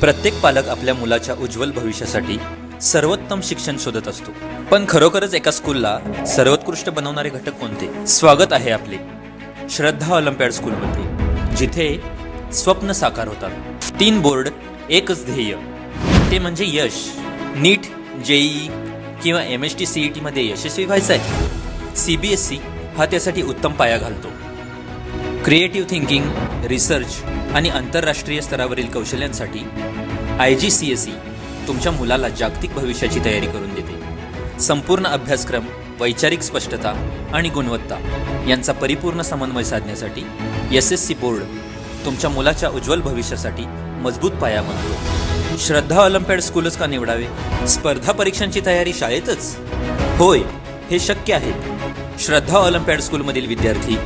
प्रत्येक पालक आपल्या मुलाच्या उज्ज्वल भविष्यासाठी सर्वोत्तम शिक्षण शोधत असतो. पण खरोखरच एका स्कूलला सर्वोत्कृष्ट बनवणारे घटक कोणते? स्वागत आहे आपले श्रद्धा ऑलिम्पियाड स्कूलमध्ये जिथे स्वप्न साकार होतात. तीन बोर्ड एकच ध्येय. ते म्हणजे यश. नीट जेई किंवा M S T C E टीमध्ये यशस्वी व्हायचं आहे सी बी एस सी हा त्यासाठी उत्तम पाया घालतो. क्रिएटिव्ह थिंकिंग रिसर्च आणि आंतरराष्ट्रीय स्तरावरील कौशल्यांसाठी I G C S E तुमच्या मुलाला जागतिक भविष्याची तयारी करून देते. संपूर्ण अभ्यासक्रम वैचारिक स्पष्टता आणि गुणवत्ता यांचा परिपूर्ण समन्वय साधण्यासाठी एस एस सी बोर्ड तुमच्या मुलाच्या उज्ज्वल भविष्यासाठी मजबूत पाया बनतो. श्रद्धा ऑलिम्पियाड स्कूलच का निवडावे? स्पर्धा परीक्षांची तयारी शाळेतच? होय हे शक्य आहे. श्रद्धा ऑलिम्पियाड स्कूलमधील विद्यार्थी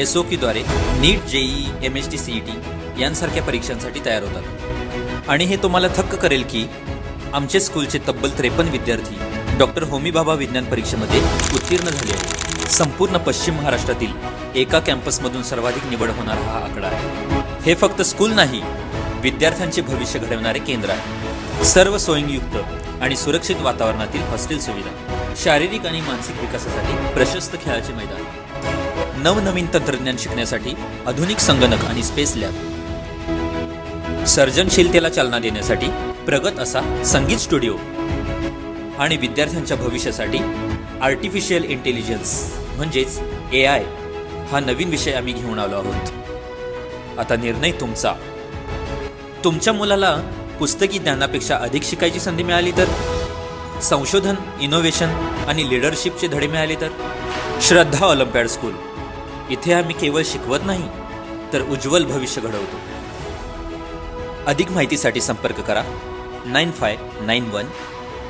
एस ओ द्वारे NEET JEE M H T CET यांसारख्या परीक्षांसाठी तयार होतात. आणि हे तुम्हाला थक्क करेल की आमचे स्कूलचे तब्बल त्रेपन्न विद्यार्थी डॉक्टर होमीबाबा विज्ञान परीक्षेमध्ये उत्तीर्ण झाले आहेत. संपूर्ण पश्चिम महाराष्ट्रातील एका कॅम्पसमधून सर्वाधिक निवड होणारा हा आकडा आहे. हे फक्त स्कूल नाही विद्यार्थ्यांचे भविष्य घडवणारे केंद्र आहे. सर्व सोयींयुक्त आणि सुरक्षित वातावरणातील हॉस्टेल सुविधा शारीरिक आणि मानसिक विकासासाठी प्रशस्त खेळाचे मैदान. नवनवीन तंत्रज्ञान शिकण्यासाठी आधुनिक संगणक आणि स्पेस लॅब. सर्जनशीलतेला चालना देण्यासाठी प्रगत असा संगीत स्टुडिओ. आणि विद्यार्थ्यांच्या भविष्यासाठी आर्टिफिशियल इंटेलिजन्स म्हणजेच ए आय हा नवीन विषय आम्ही घेऊन आलो आहोत. आता निर्णय तुमचा. तुमच्या मुलाला पुस्तकी ज्ञानापेक्षा अधिक शिकायची संधी मिळाली तर? संशोधन इनोव्हेशन आणि लिडरशिपचे धडे मिळाले तर? श्रद्धा ऑलिम्पियाड स्कूल इथे आम्ही केवळ शिकवत नाही तर उज्ज्वल भविष्य घडवतो. अधिक माहितीसाठी संपर्क करा. Nine five nine one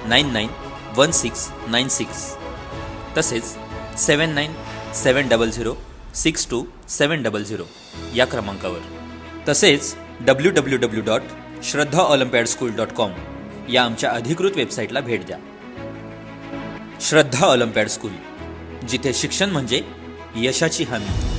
nine nine one six nine six तसेच seven nine seven double zero six two seven double zero या क्रमांकावर. तसेच W W W dot Shraddha olympiad school dot com या आमच्या अधिकृत वेबसाईटला भेट द्या. श्रद्धा ऑलिम्पियाड स्कूल जिथे शिक्षण म्हणजे यशाची हमी.